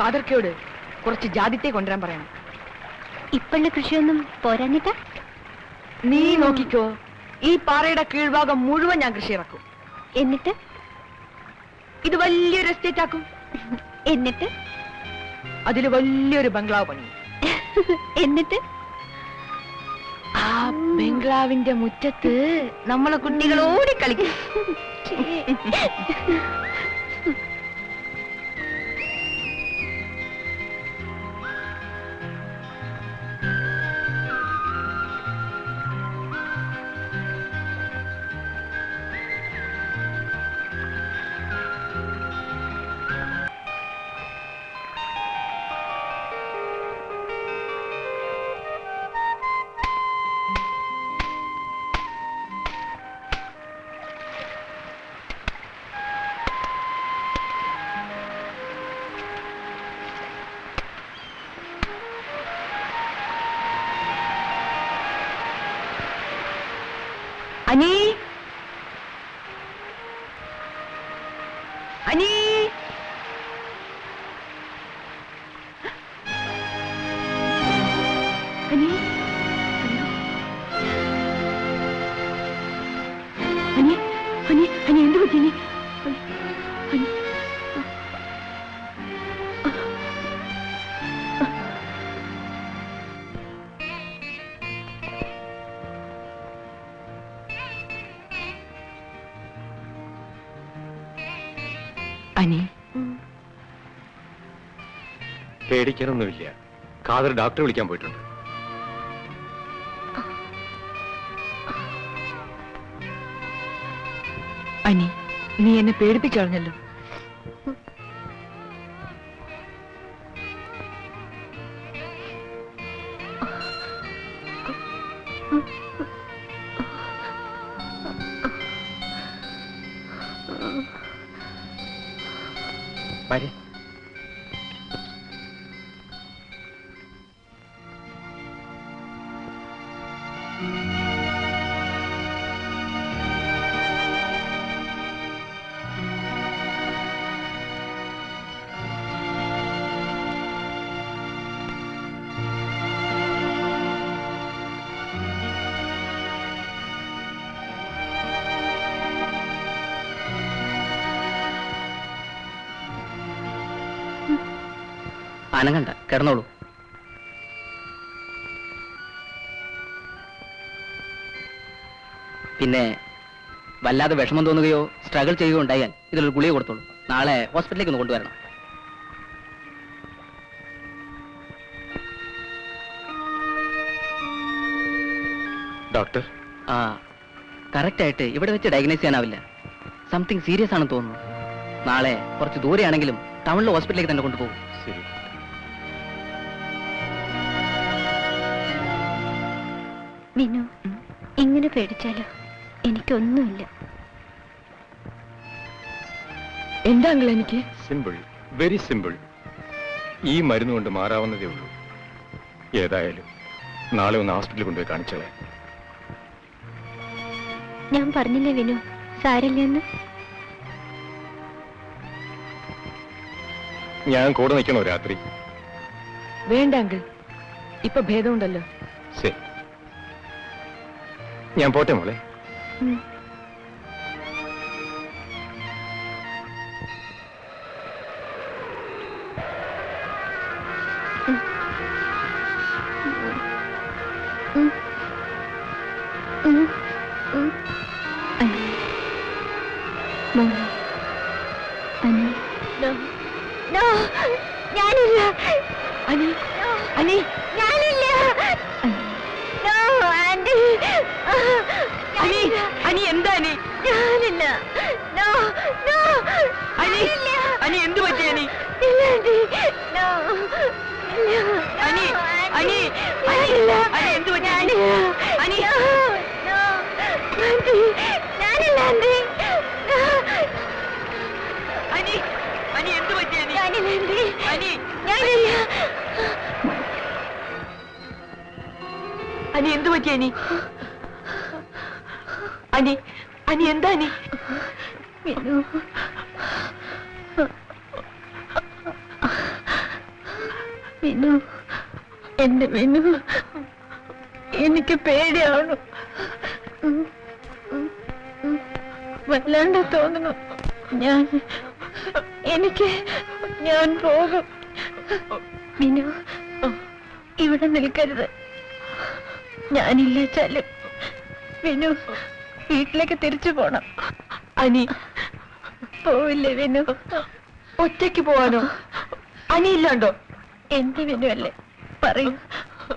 കാതർക്കയോട് കുറച്ച് ജാതിത്തെ കൊണ്ടുവരാൻ പറയണം. ഇപ്പുള്ള കൃഷിയൊന്നും പോരാഞ്ഞിട്ടാ? നീ നോക്കിക്കോ ഈ പാറയുടെ കീഴ്ഭാഗം മുഴുവൻ ഞാൻ കൃഷി ഇറക്കും. എന്നിട്ട്? ഇത് വലിയൊരു എസ്റ്റേറ്റ് ആക്കും. എന്നിട്ട്? അതിൽ വലിയൊരു ബംഗ്ലാവ് പണി എന്നിട്ട്? ആ ബംഗ്ലാവിന്റെ മുറ്റത്ത് നമ്മളെ കുട്ടികൾ ഓടി അനി അനി. പേടിക്കാനൊന്നുമില്ല കാതർ ഡോക്ടറെ വിളിക്കാൻ പോയിട്ടുണ്ട്. അനി നീ എന്നെ പേടിപ്പിച്ചറിഞ്ഞല്ലോ. വരെ. അനങ്ങണ്ട കിടന്നോളൂ. പിന്നെ വല്ലാതെ വിഷമം തോന്നുകയോ സ്ട്രഗിൾ ചെയ്യുകയോ ഉണ്ടായാൽ ഇതിലൊരു ഗുളിക കൊടുത്തോളൂ. നാളെ ഹോസ്പിറ്റലിലേക്ക് ഒന്ന് കൊണ്ടുവരണം. ഡോക്ടർ. ആ കറക്റ്റ് ആയിട്ട് ഇവിടെ വെച്ച് ഡയഗ്നോസ് ചെയ്യാനാവില്ല. സംതിങ് സീരിയസ് ആണെന്ന് തോന്നുന്നു. നാളെ കുറച്ച് ദൂരെയാണെങ്കിലും ടൗണിലെ ഹോസ്പിറ്റലിലേക്ക് തന്നെ കൊണ്ടുപോകും. ശരി. വിനു ഇങ്ങനെ പേടിച്ചാലോ? എനിക്കൊന്നുമില്ല. എന്താ അങ്കിൾ എനിക്ക്? സിമ്പിൾ വെരി സിമ്പിൾ ഈ മരുന്ന് കൊണ്ട് മാറാവുന്നതേ ഉള്ളൂ. ഏതായാലും നാളെ ഒന്ന് ഹോസ്പിറ്റലിൽ കൊണ്ടുപോയി കാണിച്ചോളെ. ഞാൻ പറഞ്ഞില്ലേ വിനു സാരില്ലെന്ന് ഞാൻ കൂടെ നിൽക്കണോ രാത്രി? വേണ്ട അങ്കിൾ. ഇപ്പൊ ഭേദമുണ്ടല്ലോ. ശരി. ഞാൻ പോട്ടെ മോളെ. ഉം. അനി എന്ത് പറ്റി അനി? അനി. അനി അനി എന്ത് പറ്റി അനി? അനി. അനി അനി എന്ത് പറ്റി അനി? അനി ഞാനില്ല. അനി. എന്ത് പറ്റി അനി? അനി അനി എന്താ അനി? വിനു എന്റെ മിനു. എനിക്ക് ഉം. വല്ലാണ്ട് തോന്നുന്നു. ഞാൻ എനിക്ക് ഞാൻ പോകും. മിനു ഇവിടെ നിൽക്കരുത്. ഞാനില്ലാച്ചാലും ചാലും. വിനു വീട്ടിലേക്ക് തിരിച്ചു പോണം. അനി പോവില്ലേ വിനു ഒറ്റയ്ക്ക് പോവാനോ? അനിയില്ലാണ്ടോ? എന്റെ വിനു അല്ലേ? പറയൂ.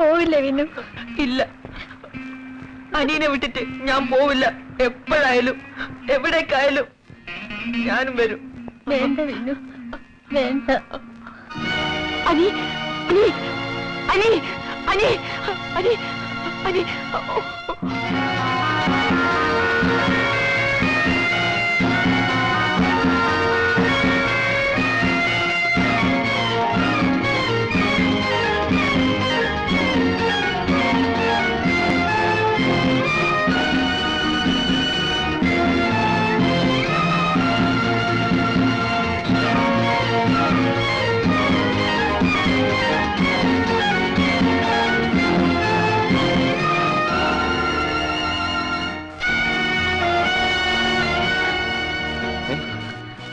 പോവില്ലേ വിനു? ഇല്ല. അനിയനെ വിട്ടിട്ട് ഞാൻ പോവില്ല. എപ്പോഴായാലും എവിടേക്കായാലും ഞാനും വരും. വേണ്ട വിനു. വേണ്ട. അനി അനി അനി അനി അനി അനി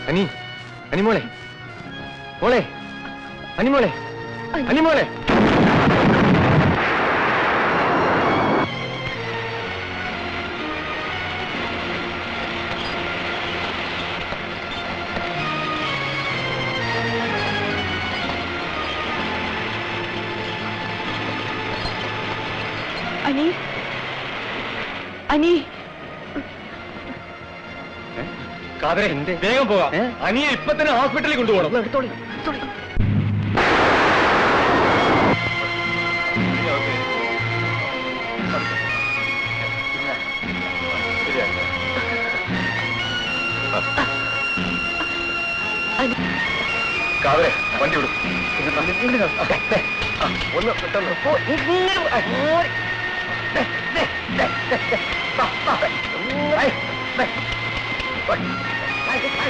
അനി അനിമോളെ മോളെ. അനിമോളെ അനിമോളെ അനി. അനി. കാതരെ വേഗം പോകാം ഏ? അനിയെ ഇപ്പൊ തന്നെ ഹോസ്പിറ്റലിൽ കൊണ്ടുപോകണം എടുത്തോളി കാതരെ വണ്ടി വിടും ഒന്ന് പെട്ടെന്ന്. ഇങ്ങനെ Hey!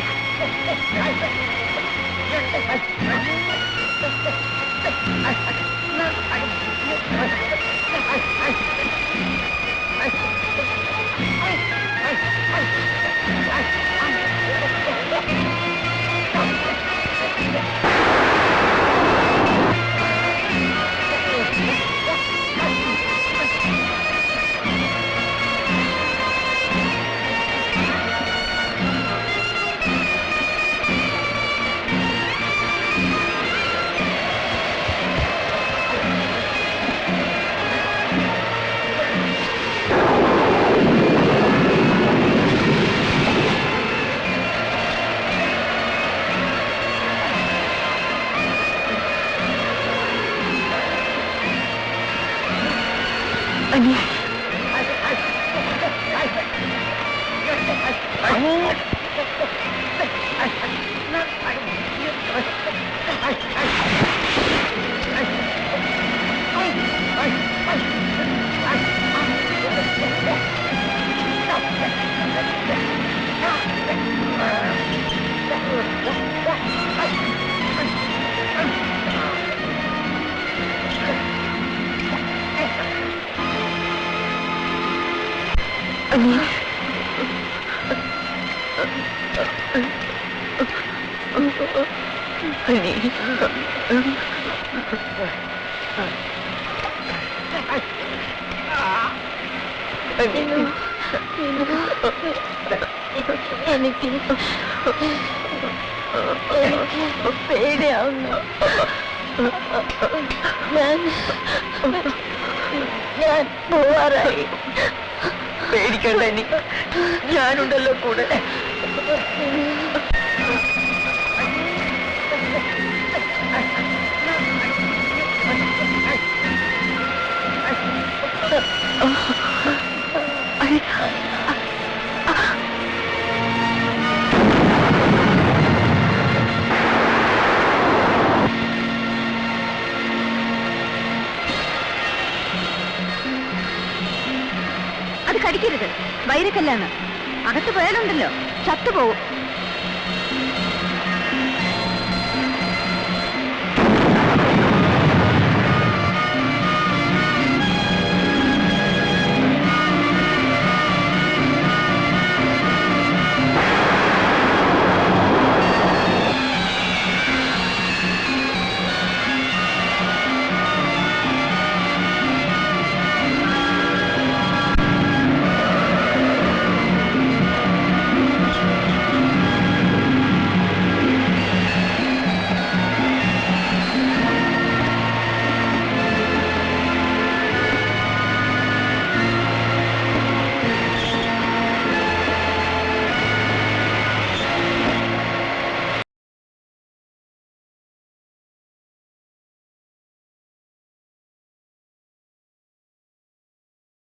എനിക്ക് എനിക്ക് പേടിയാവുന്നു ഞാൻ ഞാൻ പോവാറായി പേടിക്കണ്ട ഇനി. ഞാനുണ്ടല്ലോ കൂടെ. കടിക്കരുത്. വൈരക്കല്ലാണ്. അകത്ത് പോയാലുണ്ടല്ലോ ചത്തുപോകും